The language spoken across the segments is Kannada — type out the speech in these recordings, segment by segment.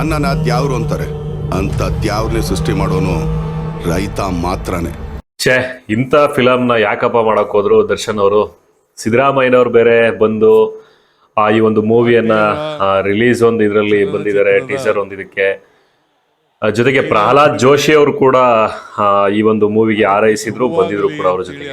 ಅನ್ನನ ದ್ಯಾವ್ರು ಅಂತಾರೆ? ಅಂತ ದ್ಯಾವ್ರನ್ನೇ ಸೃಷ್ಟಿ ಮಾಡೋನು ರೈತ ಮಾತ್ರನೇ. ಛೇ ಇಂಥ ಫಿಲಮ್ನ ಯಾಕಪ್ಪ ಮಾಡಕ್ ಹೋದ್ರು ದರ್ಶನ್ ಅವರು? ಸಿದ್ದರಾಮಯ್ಯನವ್ರು ಬೇರೆ ಬಂದು ಆ ಈ ಒಂದು ಮೂವಿಯನ್ನ ರಿಲೀಸ್ ಒಂದು ಇದರಲ್ಲಿ ಬಂದಿದ್ದಾರೆ ಟೀಸರ್ ಒಂದು ಇದಕ್ಕೆ. ಜೊತೆಗೆ ಪ್ರಹ್ಲಾದ್ ಜೋಶಿ ಅವರು ಕೂಡ ಆ, ಈ ಒಂದು ಮೂವಿಗೆ ಆರೈಸಿದ್ರು ಬಂದಿದ್ರು ಕೂಡ ಅವ್ರ ಜೊತೆ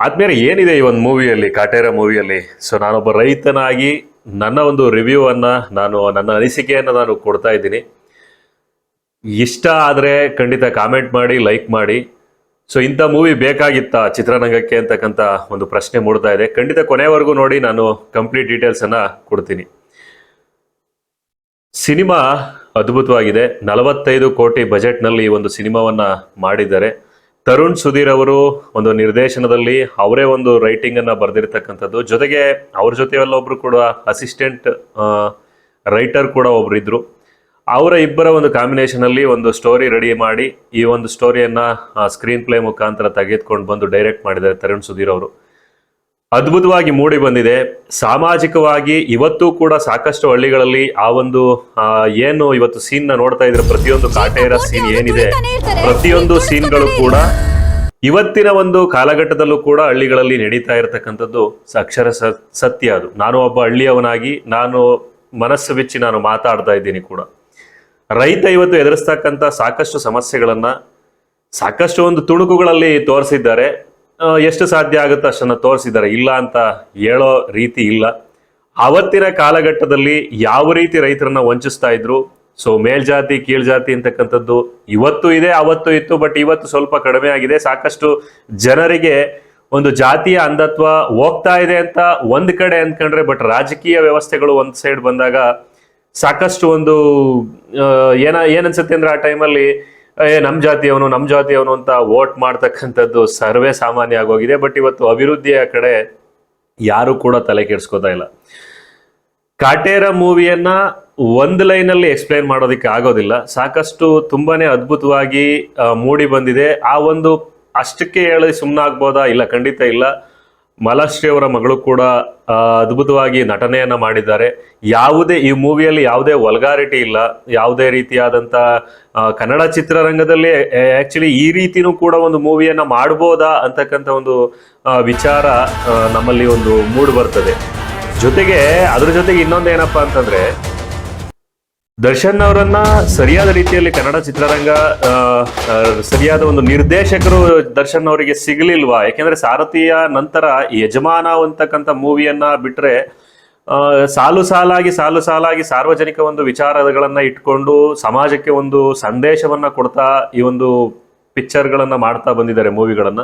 ಆದ್ಮೇಲೆ ಏನಿದೆ ಈ ಒಂದು ಮೂವಿಯಲ್ಲಿ ಕಾಟೇರ ಮೂವಿಯಲ್ಲಿ? ಸೊ ನಾನೊಬ್ಬ ರೈತನಾಗಿ ನನ್ನ ಒಂದು ರಿವ್ಯೂ ಅನ್ನ ನಾನು, ನನ್ನ ಅನಿಸಿಕೆಯನ್ನು ನಾನು ಕೊಡ್ತಾ ಇದ್ದೀನಿ. ಇಷ್ಟ ಆದರೆ ಖಂಡಿತ ಕಾಮೆಂಟ್ ಮಾಡಿ ಲೈಕ್ ಮಾಡಿ. ಸೊ ಇಂಥ ಮೂವಿ ಬೇಕಾಗಿತ್ತಾ ಚಿತ್ರರಂಗಕ್ಕೆ ಅಂತಕ್ಕಂಥ ಒಂದು ಪ್ರಶ್ನೆ ಮೂಡ್ತಾ ಇದೆ. ಖಂಡಿತ ಕೊನೆವರೆಗೂ ನೋಡಿ ನಾನು ಕಂಪ್ಲೀಟ್ ಡೀಟೇಲ್ಸ್ ಅನ್ನ ಕೊಡ್ತೀನಿ. ಸಿನಿಮಾ ಅದ್ಭುತವಾಗಿದೆ. ನಲವತ್ತೈದು ಕೋಟಿ ಬಜೆಟ್ನಲ್ಲಿ ಈ ಒಂದು ಸಿನಿಮಾವನ್ನ ಮಾಡಿದ್ದಾರೆ. ತರುಣ್ ಸುಧೀರ್ ಅವರು ಒಂದು ನಿರ್ದೇಶನದಲ್ಲಿ ಅವರೇ ಒಂದು ರೈಟಿಂಗ್ ಅನ್ನ ಬರೆದಿರ್ತಕ್ಕಂಥದ್ದು. ಜೊತೆಗೆ ಅವ್ರ ಜೊತೆಯಲ್ಲ ಒಬ್ರು ಕೂಡ ಅಸಿಸ್ಟೆಂಟ್ ರೈಟರ್ ಕೂಡ ಒಬ್ರು ಇದ್ರು. ಅವರ ಇಬ್ಬರ ಒಂದು ಕಾಂಬಿನೇಷನ್ ಅಲ್ಲಿ ಒಂದು ಸ್ಟೋರಿ ರೆಡಿ ಮಾಡಿ ಈ ಒಂದು ಸ್ಟೋರಿಯನ್ನ ಸ್ಕ್ರೀನ್ ಪ್ಲೇ ಮುಖಾಂತರ ತೆಗೆದುಕೊಂಡು ಬಂದು ಡೈರೆಕ್ಟ್ ಮಾಡಿದ್ದಾರೆ ತರುಣ್ ಸುಧೀರ್ ಅವರು. ಅದ್ಭುತವಾಗಿ ಮೂಡಿ ಬಂದಿದೆ. ಸಾಮಾಜಿಕವಾಗಿ ಇವತ್ತು ಕೂಡ ಸಾಕಷ್ಟು ಹಳ್ಳಿಗಳಲ್ಲಿ ಆ ಒಂದು ಏನು ಇವತ್ತು ಸೀನ್ನ ನೋಡ್ತಾ ಇದ್ರೆ ಪ್ರತಿಯೊಂದು ಕಾಟೇರ ಸೀನ್ ಏನಿದೆ ಪ್ರತಿಯೊಂದು ಸೀನ್ಗಳು ಕೂಡ ಇವತ್ತಿನ ಒಂದು ಕಾಲಘಟ್ಟದಲ್ಲೂ ಕೂಡ ಹಳ್ಳಿಗಳಲ್ಲಿ ನಡೀತಾ ಇರತಕ್ಕಂಥದ್ದು ಅಕ್ಷರ ಸತ್ಯ ಅದು. ನಾನು ಒಬ್ಬ ಹಳ್ಳಿಯವನಾಗಿ ನಾನು ಮನಸ್ಸು ಬಿಚ್ಚಿ ನಾನು ಮಾತಾಡ್ತಾ ಇದ್ದೀನಿ ಕೂಡ. ರೈತ ಇವತ್ತು ಎದುರಿಸ್ತಕ್ಕಂಥ ಸಾಕಷ್ಟು ಸಮಸ್ಯೆಗಳನ್ನ ಸಾಕಷ್ಟು ಒಂದು ತುಣುಕುಗಳಲ್ಲಿ ತೋರಿಸಿದ್ದಾರೆ. ಎಷ್ಟು ಸಾಧ್ಯ ಆಗುತ್ತೋ ಅಷ್ಟನ್ನು ತೋರಿಸಿದ್ದಾರೆ. ಇಲ್ಲ ಅಂತ ಹೇಳೋ ರೀತಿ ಇಲ್ಲ. ಅವತ್ತಿನ ಕಾಲಘಟ್ಟದಲ್ಲಿ ಯಾವ ರೀತಿ ರೈತರನ್ನ ವಂಚಿಸ್ತಾ ಇದ್ರು, ಸೊ ಮೇಲ್ಜಾತಿ, ಕೀಳ್ಜಾತಿ ಅಂತಕ್ಕಂಥದ್ದು ಇವತ್ತು ಇದೆ, ಅವತ್ತು ಇತ್ತು, ಬಟ್ ಇವತ್ತು ಸ್ವಲ್ಪ ಕಡಿಮೆ ಆಗಿದೆ. ಸಾಕಷ್ಟು ಜನರಿಗೆ ಒಂದು ಜಾತಿಯ ಅಂಧತ್ವ ಹೋಗ್ತಾ ಇದೆ ಅಂತ ಒಂದ್ ಕಡೆ ಅಂದ್ಕೊಂಡ್ರೆ ಬಟ್ ರಾಜಕೀಯ ವ್ಯವಸ್ಥೆಗಳು ಒಂದ್ ಸೈಡ್ ಬಂದಾಗ ಸಾಕಷ್ಟು ಒಂದು ಏನ ಏನನ್ಸುತ್ತೆ ಅಂದ್ರೆ ಆ ಟೈಮಲ್ಲಿ ಏ ನಮ್ಮ ಜಾತಿಯವನು ನಮ್ಮ ಜಾತಿಯವನು ಅಂತ ವೋಟ್ ಮಾಡ್ತಕ್ಕಂಥದ್ದು ಸರ್ವೇ ಸಾಮಾನ್ಯ ಆಗೋಗಿದೆ. ಬಟ್ ಇವತ್ತು ಅಭಿವೃದ್ಧಿಯ ಕಡೆ ಯಾರು ಕೂಡ ತಲೆ ಕೆಡಿಸ್ಕೋತಾ ಇಲ್ಲ. ಕಾಟೇರ ಮೂವಿಯನ್ನ ಒಂದು ಲೈನಲ್ಲಿ ಎಕ್ಸ್ಪ್ಲೈನ್ ಮಾಡೋದಕ್ಕೆ ಆಗೋದಿಲ್ಲ. ಸಾಕಷ್ಟು ತುಂಬಾನೇ ಅದ್ಭುತವಾಗಿ ಮೂಡಿ ಬಂದಿದೆ. ಆ ಒಂದು ಅಷ್ಟಕ್ಕೆ ಹೇಳಿ ಸುಮ್ಮನಾಗ್ಬೋದಾ ಇಲ್ಲ, ಖಂಡಿತ ಇಲ್ಲ. ಮಲಾಶ್ರೀ ಅವರ ಮಗಳು ಕೂಡ ಅದ್ಭುತವಾಗಿ ನಟನೆಯನ್ನ ಮಾಡಿದ್ದಾರೆ. ಯಾವುದೇ, ಈ ಮೂವಿಯಲ್ಲಿ ಯಾವುದೇ ವಲ್ಗಾರಿಟಿ ಇಲ್ಲ. ಯಾವುದೇ ರೀತಿಯಾದಂಥ ಕನ್ನಡ ಚಿತ್ರರಂಗದಲ್ಲಿ ಆ್ಯಕ್ಚುಲಿ ಈ ರೀತಿನೂ ಕೂಡ ಒಂದು ಮೂವಿಯನ್ನು ಮಾಡ್ಬೋದಾ ಅಂತಕ್ಕಂಥ ಒಂದು ವಿಚಾರ ನಮ್ಮಲ್ಲಿ ಒಂದು ಮೂಡ್ ಬರ್ತದೆ. ಜೊತೆಗೆ, ಅದ್ರ ಜೊತೆಗೆ ಇನ್ನೊಂದು ಇನ್ನೊಂದೇನಪ್ಪಾ ಅಂತಂದ್ರೆ ದರ್ಶನ್ ಅವರನ್ನ ಸರಿಯಾದ ರೀತಿಯಲ್ಲಿ ಕನ್ನಡ ಚಿತ್ರರಂಗ ಸರಿಯಾದ ಒಂದು ನಿರ್ದೇಶಕರು ದರ್ಶನ್ ಅವರಿಗೆ ಸಿಗಲಿಲ್ವಾ? ಯಾಕೆಂದ್ರೆ ಸಾರಥಿಯ ನಂತರ ಯಜಮಾನ ಅಂತಕ್ಕಂಥ ಮೂವಿಯನ್ನ ಬಿಟ್ರೆ ಸಾಲು ಸಾಲಾಗಿ ಸಾಲು ಸಾಲಾಗಿ ಸಾರ್ವಜನಿಕ ಒಂದು ವಿಚಾರಗಳನ್ನ ಇಟ್ಕೊಂಡು ಸಮಾಜಕ್ಕೆ ಒಂದು ಸಂದೇಶವನ್ನ ಕೊಡ್ತಾ ಈ ಒಂದು ಪಿಕ್ಚರ್ಗಳನ್ನ ಮಾಡ್ತಾ ಬಂದಿದ್ದಾರೆ ಮೂವಿಗಳನ್ನ.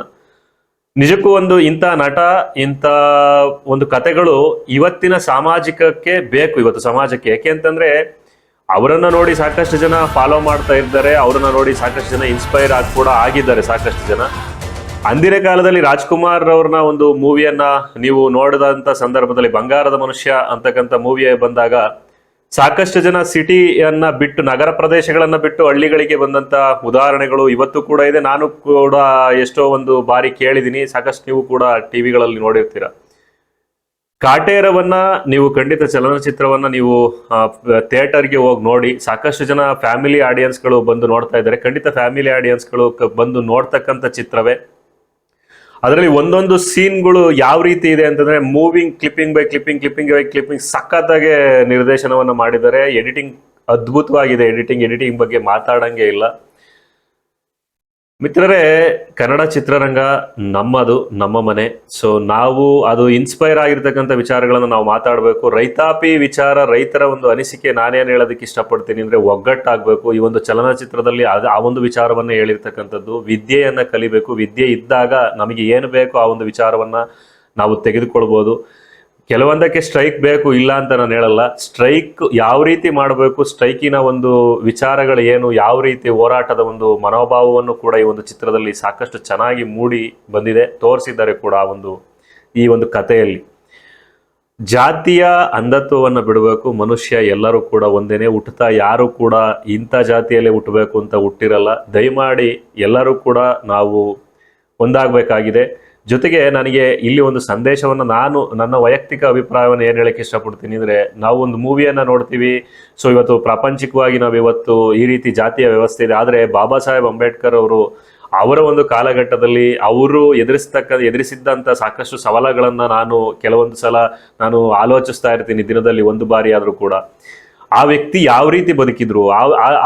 ನಿಜಕ್ಕೂ ಒಂದು ಇಂಥ ನಟ, ಇಂಥ ಒಂದು ಕತೆಗಳು ಇವತ್ತಿನ ಸಾಮಾಜಿಕಕ್ಕೆ ಬೇಕು, ಇವತ್ತು ಸಮಾಜಕ್ಕೆ. ಯಾಕೆ ಅಂತಂದ್ರೆ ಅವರನ್ನ ನೋಡಿ ಸಾಕಷ್ಟು ಜನ ಫಾಲೋ ಮಾಡ್ತಾ ಇದ್ದಾರೆ, ಅವರನ್ನ ನೋಡಿ ಸಾಕಷ್ಟು ಜನ ಇನ್ಸ್ಪೈರ್ ಆಗಿ ಕೂಡ ಆಗಿದ್ದಾರೆ ಸಾಕಷ್ಟು ಜನ. ಅಂದಿನ ಕಾಲದಲ್ಲಿ ರಾಜ್ಕುಮಾರ್ ಅವ್ರನ್ನ ಒಂದು ಮೂವಿಯನ್ನ ನೀವು ನೋಡಿದಂತ ಸಂದರ್ಭದಲ್ಲಿ ಬಂಗಾರದ ಮನುಷ್ಯ ಅಂತಕ್ಕಂಥ ಮೂವಿ ಬಂದಾಗ ಸಾಕಷ್ಟು ಜನ ಸಿಟಿಯನ್ನ ಬಿಟ್ಟು, ನಗರ ಪ್ರದೇಶಗಳನ್ನ ಬಿಟ್ಟು ಹಳ್ಳಿಗಳಿಗೆ ಬಂದಂತ ಉದಾಹರಣೆಗಳು ಇವತ್ತು ಕೂಡ ಇದೆ. ನಾನು ಕೂಡ ಎಷ್ಟೋ ಒಂದು ಬಾರಿ ಕೇಳಿದೀನಿ ಸಾಕಷ್ಟು ನೀವು ಕೂಡ ಟಿವಿಗಳಲ್ಲಿ ನೋಡಿರ್ತೀರ. ಕಾಟೇರವನ್ನ ನೀವು ಖಂಡಿತ ಚಲನಚಿತ್ರವನ್ನ ನೀವು ಥಿಯೇಟರ್ಗೆ ಹೋಗಿ ನೋಡಿ, ಸಾಕಷ್ಟು ಜನ ಫ್ಯಾಮಿಲಿ ಆಡಿಯನ್ಸ್ಗಳು ಬಂದು ನೋಡ್ತಾ ಇದ್ದಾರೆ. ಖಂಡಿತ ಫ್ಯಾಮಿಲಿ ಆಡಿಯನ್ಸ್ಗಳು ಬಂದು ನೋಡ್ತಕ್ಕಂಥ ಚಿತ್ರವೇ. ಅದರಲ್ಲಿ ಒಂದೊಂದು ಸೀನ್ಗಳು ಯಾವ ರೀತಿ ಇದೆ ಅಂತಂದ್ರೆ, moving, clipping by clipping clipping by clipping ಸಖತ್ತಾಗೆ ನಿರ್ದೇಶನವನ್ನು ಮಾಡಿದ್ದಾರೆ. ಎಡಿಟಿಂಗ್ ಅದ್ಭುತವಾಗಿದೆ. ಎಡಿಟಿಂಗ್ ಎಡಿಟಿಂಗ್ ಬಗ್ಗೆ ಮಾತಾಡಂಗೆ ಇಲ್ಲ. ಮಿತ್ರರೇ, ಕನ್ನಡ ಚಿತ್ರರಂಗ ನಮ್ಮದು, ನಮ್ಮ ಮನೆ. ಸೊ ನಾವು ಅದು ಇನ್ಸ್ಪೈರ್ ಆಗಿರ್ತಕ್ಕಂಥ ವಿಚಾರಗಳನ್ನು ನಾವು ಮಾತಾಡಬೇಕು. ರೈತಾಪಿ ವಿಚಾರ, ರೈತರ ಒಂದು ಅನಿಸಿಕೆ ನಾನೇನು ಹೇಳೋದಕ್ಕೆ ಇಷ್ಟಪಡ್ತೀನಿ ಅಂದರೆ ಒಗ್ಗಟ್ಟಾಗಬೇಕು. ಈ ಒಂದು ಚಲನಚಿತ್ರದಲ್ಲಿ ಅದು, ಆ ಒಂದು ವಿಚಾರವನ್ನು ಹೇಳಿರ್ತಕ್ಕಂಥದ್ದು. ವಿದ್ಯೆಯನ್ನು ಕಲಿಬೇಕು. ವಿದ್ಯೆ ಇದ್ದಾಗ ನಮಗೆ ಏನು ಬೇಕೋ ಆ ಒಂದು ವಿಚಾರವನ್ನು ನಾವು ತೆಗೆದುಕೊಳ್ಬೋದು. ಕೆಲವೊಂದಕ್ಕೆ ಸ್ಟ್ರೈಕ್ ಬೇಕು, ಇಲ್ಲ ಅಂತ ನಾನು ಹೇಳಲ್ಲ. ಸ್ಟ್ರೈಕ್ ಯಾವ ರೀತಿ ಮಾಡಬೇಕು, ಸ್ಟ್ರೈಕಿನ ಒಂದು ವಿಚಾರಗಳು ಏನು, ಯಾವ ರೀತಿ ಹೋರಾಟದ ಒಂದು ಮನೋಭಾವವನ್ನು ಕೂಡ ಈ ಒಂದು ಚಿತ್ರದಲ್ಲಿ ಸಾಕಷ್ಟು ಚೆನ್ನಾಗಿ ಮೂಡಿ ಬಂದಿದೆ, ತೋರಿಸಿದ್ದಾರೆ ಕೂಡ ಆ ಒಂದು, ಈ ಒಂದು ಕಥೆಯಲ್ಲಿ. ಜಾತಿಯ ಅಂಧತ್ವವನ್ನು ಬಿಡಬೇಕು, ಮನುಷ್ಯ ಎಲ್ಲರೂ ಕೂಡ ಒಂದೇನೆ ಹುಟ್ಟುತ್ತಾ, ಯಾರು ಕೂಡ ಇಂಥ ಜಾತಿಯಲ್ಲೇ ಹುಟ್ಟಬೇಕು ಅಂತ ಹುಟ್ಟಿರಲ್ಲ. ದಯಮಾಡಿ ಎಲ್ಲರೂ ಕೂಡ ನಾವು ಒಂದಾಗಬೇಕಾಗಿದೆ. ಜೊತೆಗೆ ನನಗೆ ಇಲ್ಲಿ ಒಂದು ಸಂದೇಶವನ್ನು ನಾನು ನನ್ನ ವೈಯಕ್ತಿಕ ಅಭಿಪ್ರಾಯವನ್ನು ಏನು ಹೇಳಕ್ಕೆ ಇಷ್ಟಪಡ್ತೀನಿ ಅಂದರೆ ನಾವು ಒಂದು ಮೂವಿಯನ್ನು ನೋಡ್ತೀವಿ. ಸೊ ಇವತ್ತು ಪ್ರಾಪಂಚಿಕವಾಗಿ ನಾವು ಇವತ್ತು ಈ ರೀತಿ ಜಾತಿಯ ವ್ಯವಸ್ಥೆ ಇದೆ. ಆದರೆ ಬಾಬಾ ಸಾಹೇಬ್ ಅಂಬೇಡ್ಕರ್ ಅವರು ಅವರ ಒಂದು ಕಾಲಘಟ್ಟದಲ್ಲಿ ಅವರು ಎದುರಿಸ್ತಕ್ಕ ಎದುರಿಸಿದ್ದಂಥ ಸಾಕಷ್ಟು ಸವಾಲುಗಳನ್ನು ನಾನು ಕೆಲವೊಂದು ಸಲ ನಾನು ಆಲೋಚಿಸ್ತಾ ಇರ್ತೀನಿ ದಿನದಲ್ಲಿ ಒಂದು ಬಾರಿ ಆದರೂ ಕೂಡ. ಆ ವ್ಯಕ್ತಿ ಯಾವ ರೀತಿ ಬದುಕಿದ್ರು,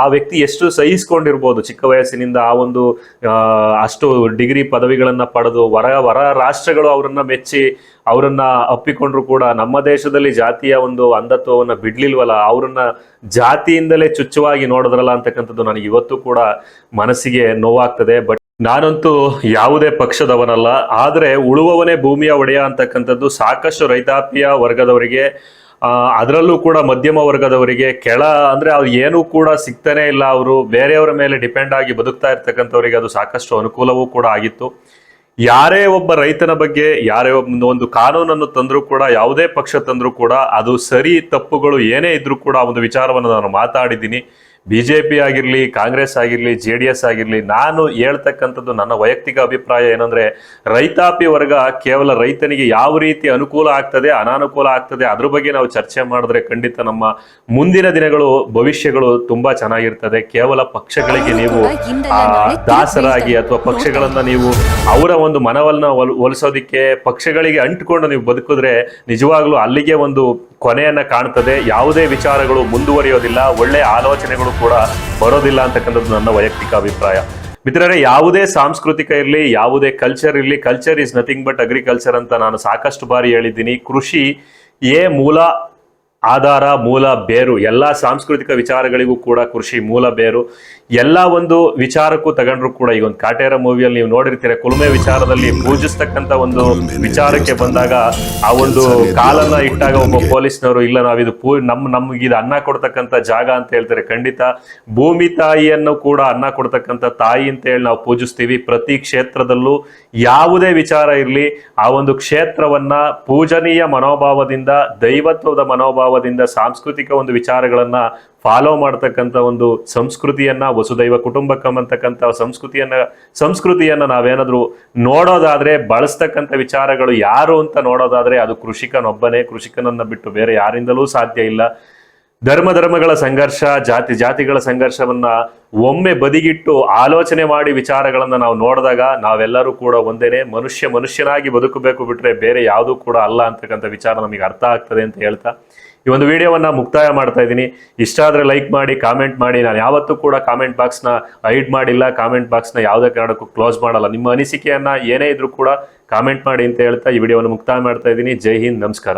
ಆ ವ್ಯಕ್ತಿ ಎಷ್ಟು ಸಹಿಸ್ಕೊಂಡಿರ್ಬೋದು ಚಿಕ್ಕ ವಯಸ್ಸಿನಿಂದ ಆ ಒಂದು ಅಷ್ಟು ಡಿಗ್ರಿ ಪದವಿಗಳನ್ನ ಪಡೆದು ಹೊರ ಹೊರ ರಾಷ್ಟ್ರಗಳು ಅವರನ್ನ ಮೆಚ್ಚಿ, ಅವರನ್ನ ಅಪ್ಪಿಕೊಂಡ್ರು ಕೂಡ ನಮ್ಮ ದೇಶದಲ್ಲಿ ಜಾತಿಯ ಒಂದು ಅಂಧತ್ವವನ್ನು ಬಿಡ್ಲಿಲ್ವಲ್ಲ, ಅವರನ್ನ ಜಾತಿಯಿಂದಲೇ ಚುಚ್ಚುವಾಗಿ ನೋಡಿದ್ರಲ್ಲ ಅಂತಕ್ಕಂಥದ್ದು ನನಗೆ ಇವತ್ತು ಕೂಡ ಮನಸ್ಸಿಗೆ ನೋವಾಗ್ತದೆ. ಬಟ್ ನಾನಂತೂ ಯಾವುದೇ ಪಕ್ಷದವನಲ್ಲ, ಆದರೆ ಉಳುವವನೇ ಭೂಮಿಯ ಒಡೆಯ ಅಂತಕ್ಕಂಥದ್ದು ಸಾಕಷ್ಟು ರೈತಾಪಿಯ ವರ್ಗದವರಿಗೆ ಅದರಲ್ಲೂ ಕೂಡ ಮಧ್ಯಮ ವರ್ಗದವರಿಗೆ ಕೆಳ ಅಂದ್ರೆ ಅವ್ರು ಏನೂ ಕೂಡ ಸಿಗ್ತಾನೆ ಇಲ್ಲ. ಅವರು ಬೇರೆಯವರ ಮೇಲೆ ಡಿಪೆಂಡ್ ಆಗಿ ಬದುಕ್ತಾ ಇರ್ತಕ್ಕಂಥವರಿಗೆ ಅದು ಸಾಕಷ್ಟು ಅನುಕೂಲವೂ ಕೂಡ ಆಗಿತ್ತು. ಯಾರೇ ಒಬ್ಬ ರೈತನ ಬಗ್ಗೆ, ಯಾರೇ ಒಬ್ಬ ಒಂದು ಕಾನೂನನ್ನು ತಂದರೂ ಕೂಡ, ಯಾವುದೇ ಪಕ್ಷ ತಂದರೂ ಕೂಡ, ಅದು ಸರಿ ತಪ್ಪುಗಳು ಏನೇ ಇದ್ರೂ ಕೂಡ ಒಂದು ವಿಚಾರವನ್ನು ನಾನು ಮಾತಾಡಿದ್ದೀನಿ. ಬಿ ಜೆ ಪಿ ಆಗಿರಲಿ ಕಾಂಗ್ರೆಸ್ ಆಗಿರಲಿ ಜೆ ಡಿ ಎಸ್ ಆಗಿರಲಿ ನಾನು ಹೇಳ್ತಕ್ಕಂಥದ್ದು ನನ್ನ ವೈಯಕ್ತಿಕ ಅಭಿಪ್ರಾಯ ಏನಂದ್ರೆ ರೈತಾಪಿ ವರ್ಗ ಕೇವಲ ರೈತನಿಗೆ ಯಾವ ರೀತಿ ಅನುಕೂಲ ಆಗ್ತದೆ ಅನಾನುಕೂಲ ಆಗ್ತದೆ ಅದ್ರ ಬಗ್ಗೆ ನಾವು ಚರ್ಚೆ ಮಾಡಿದ್ರೆ ಖಂಡಿತ ನಮ್ಮ ಮುಂದಿನ ದಿನಗಳು ಭವಿಷ್ಯಗಳು ತುಂಬಾ ಚೆನ್ನಾಗಿರ್ತದೆ. ಕೇವಲ ಪಕ್ಷಗಳಿಗೆ ನೀವು ಆ ದಾಸರಾಗಿ ಅಥವಾ ಪಕ್ಷಗಳನ್ನ ನೀವು ಅವರ ಒಂದು ಮನವನ್ನ ಒಲ್- ಒಲಿಸೋದಿಕ್ಕೆ ಪಕ್ಷಗಳಿಗೆ ಅಂಟಿಕೊಂಡು ನೀವು ಬದುಕಿದ್ರೆ ನಿಜವಾಗ್ಲೂ ಅಲ್ಲಿಗೆ ಒಂದು ಕೊನೆಯನ್ನ ಕಾಣ್ತದೆ. ಯಾವುದೇ ವಿಚಾರಗಳು ಮುಂದುವರಿಯೋದಿಲ್ಲ ಒಳ್ಳೆ ಆಲೋಚನೆಗಳು ಕೂಡ ಬರೋದಿಲ್ಲ ಅಂತಕ್ಕಂಥದ್ದು ನನ್ನ ವೈಯಕ್ತಿಕ ಅಭಿಪ್ರಾಯ. ಮಿತ್ರರೇ, ಯಾವುದೇ ಸಾಂಸ್ಕೃತಿಕ ಇರಲಿ, ಯಾವುದೇ ಕಲ್ಚರ್ ಇರಲಿ culture is nothing but agriculture ಅಂತ ನಾನು ಸಾಕಷ್ಟು ಬಾರಿ ಹೇಳಿದ್ದೀನಿ. ಕೃಷಿ ಏ ಮೂಲ ಆಧಾರ, ಮೂಲ, ಬೇರು ಎಲ್ಲ ಸಾಂಸ್ಕೃತಿಕ ವಿಚಾರಗಳಿಗೂ ಕೂಡ ಕೃಷಿ ಮೂಲ, ಬೇರು ಎಲ್ಲ ಒಂದು ವಿಚಾರಕ್ಕೂ ತಗೊಂಡ್ರು ಕೂಡ ಈಗ ಒಂದು ಕಾಟೇರ ಮೂವಿಯಲ್ಲಿ ನೀವು ನೋಡಿರ್ತೀರ. ಕುಲುಮೆ ವಿಚಾರದಲ್ಲಿ ಪೂಜಿಸ್ತಕ್ಕಂತ ಒಂದು ವಿಚಾರಕ್ಕೆ ಬಂದಾಗ ಆ ಒಂದು ಕಾಲನ್ನ ಇಟ್ಟಾಗ ಒಬ್ಬ ಪೊಲೀಸ್ನವರು, ಇಲ್ಲ ನಾವಿದು ಪೂ, ನಮ್ ಇದು ಅನ್ನ ಕೊಡ್ತಕ್ಕಂಥ ಜಾಗ ಅಂತ ಹೇಳ್ತಾರೆ. ಖಂಡಿತ ಭೂಮಿ ತಾಯಿಯನ್ನು ಕೂಡ ಅನ್ನ ಕೊಡ್ತಕ್ಕಂಥ ತಾಯಿ ಅಂತ ಹೇಳಿ ನಾವು ಪೂಜಿಸ್ತೀವಿ. ಪ್ರತಿ ಕ್ಷೇತ್ರದಲ್ಲೂ ಯಾವುದೇ ವಿಚಾರ ಇರಲಿ, ಆ ಒಂದು ಕ್ಷೇತ್ರವನ್ನ ಪೂಜನೀಯ ಮನೋಭಾವದಿಂದ, ದೈವತ್ವದ ಮನೋಭಾವದಿಂದ ಸಾಂಸ್ಕೃತಿಕ ಒಂದು ವಿಚಾರಗಳನ್ನ ಫಾಲೋ ಮಾಡ್ತಕ್ಕಂಥ ಒಂದು ಸಂಸ್ಕೃತಿಯನ್ನ, ವಸುದೈವ ಕುಟುಂಬಕಂ ಅಂತಕ್ಕಂಥ ಸಂಸ್ಕೃತಿಯನ್ನ ಸಂಸ್ಕೃತಿಯನ್ನ ನಾವೇನಾದರೂ ನೋಡೋದಾದ್ರೆ, ಬಳಸ್ತಕ್ಕಂಥ ವಿಚಾರಗಳು ಯಾರು ಅಂತ ನೋಡೋದಾದ್ರೆ ಅದು ಕೃಷಿಕನೊಬ್ಬನೇ, ಕೃಷಿಕನನ್ನ ಬಿಟ್ಟು ಬೇರೆ ಯಾರಿಂದಲೂ ಸಾಧ್ಯ ಇಲ್ಲ. ಧರ್ಮ ಧರ್ಮಗಳ ಸಂಘರ್ಷ, ಜಾತಿ ಜಾತಿಗಳ ಸಂಘರ್ಷವನ್ನ ಒಮ್ಮೆ ಬದಿಗಿಟ್ಟು ಆಲೋಚನೆ ಮಾಡಿ ವಿಚಾರಗಳನ್ನ ನಾವು ನೋಡಿದಾಗ ನಾವೆಲ್ಲರೂ ಕೂಡ ಒಂದೇನೆ ಮನುಷ್ಯ ಮನುಷ್ಯನಾಗಿ ಬದುಕಬೇಕು ಬಿಟ್ರೆ ಬೇರೆ ಯಾವುದೂ ಕೂಡ ಅಲ್ಲ ಅಂತಕ್ಕಂಥ ವಿಚಾರ ನಮಗೆ ಅರ್ಥ ಆಗ್ತದೆ ಅಂತ ಹೇಳ್ತಾ ಈ ಒಂದು ವಿಡಿಯೋವನ್ನ ಮುಕ್ತಾಯ ಮಾಡ್ತಾ ಇದ್ದೀನಿ. ಇಷ್ಟ ಆದ್ರೆ ಲೈಕ್ ಮಾಡಿ ಕಾಮೆಂಟ್ ಮಾಡಿ. ನಾನು ಯಾವತ್ತೂ ಕೂಡ ಕಾಮೆಂಟ್ ಬಾಕ್ಸ್ನ ಹೈಡ್ ಮಾಡಿಲ್ಲ. ಕಾಮೆಂಟ್ ಬಾಕ್ಸ್ನ ಯಾವುದೇ ಕಾರಣಕ್ಕೂ ಕ್ಲೋಸ್ ಮಾಡಲ್ಲ. ನಿಮ್ಮ ಅನಿಸಿಕೆಯನ್ನ ಏನೇ ಇದ್ರೂ ಕೂಡ ಕಾಮೆಂಟ್ ಮಾಡಿ ಅಂತ ಹೇಳ್ತಾ ಈ ವಿಡಿಯೋವನ್ನು ಮುಕ್ತಾಯ ಮಾಡ್ತಾ ಇದ್ದೀನಿ. ಜೈ ಹಿಂದ್, ನಮಸ್ಕಾರ.